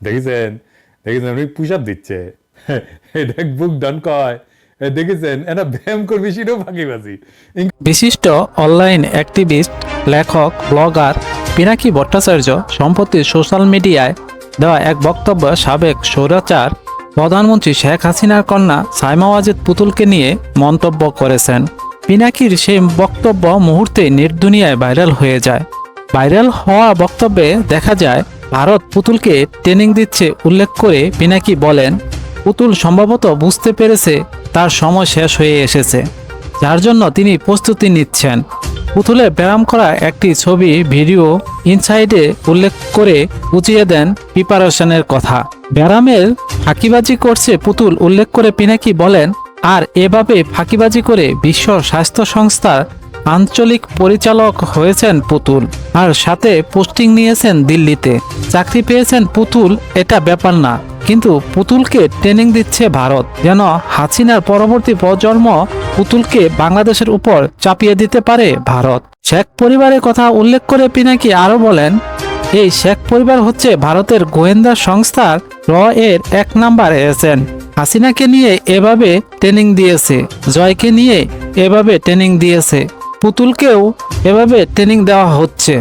দেখেছেন? দেখেছেন উনি পুশ আপ দিচ্ছে এটা বুক ডান কয়। দেখেছেন? এটা ব্যায়াম করবি, সেটাও ফাঁকিবাজি। বিশিষ্ট অনলাইন অ্যাক্টিভিস্ট লেখক ব্লগার পিনাকি ভট্টাচার্য সম্প্রতি সোশ্যাল মিডিয়ায় দেওয়া এক বক্তব্য সাবেক সৌরাচার প্রধানমন্ত্রী শেখ হাসিনার কন্যা সাইমা ওয়াজেদ পুতুলকে নিয়ে মন্তব্য করেছেন। পিনাকির সেই বক্তব্য মুহূর্তে নির্দুনিয়ায় ভাইরাল হয়ে যায়। ভাইরাল হওয়া বক্তব্যে দেখা যায় ভারত পুতুলকে ট্রেনিং দিচ্ছে উল্লেখ করে পিনাকি বলেন, পুতুল সম্ভবত বুঝতে পেরেছে তার সময় শেষ হয়ে এসেছে, যার জন্য তিনি প্রস্তুতি নিচ্ছেন। পুতুলে ব্যায়াম করা একটি ছবি, ভিডিও, ইনসাইডে উল্লেখ করে বুঝিয়ে দেন প্রিপারেশনের কথা। ব্যায়ামের ফাঁকিবাজি করছে পুতুল, উল্লেখ করে পিনাকি বলেন, আর এভাবে ফাঁকিবাজি করে বিশ্ব স্বাস্থ্য সংস্থার আঞ্চলিক পরিচালক হয়েছেন পুতুল আর সাথে পোস্টিং নিয়েছেন দিল্লিতে। চাকরি পেয়েছেন পুতুল, এটা ব্যাপার না। কিন্তু পুতুলকে ট্রেনিং দিচ্ছে ভারত। যেন হাসিনার পরবর্তী প্রজন্ম পুতুলকে বাংলাদেশের উপর চাপিয়ে দিতে পারে ভারত। শেখ পরিবারের কথা উল্লেখ করে পিনাকি আরও বলেন, এই শেখ পরিবার হচ্ছে ভারতের গোয়েন্দা সংস্থার র এর এক নাম্বার এজেন্ট। হাসিনাকে নিয়ে এভাবে ট্রেনিং দিয়েছে, জয়কে নিয়ে এভাবে ট্রেনিং দিয়েছে। পুতুলকেও এভাবে ট্রেনিং দেওয়া হচ্ছে।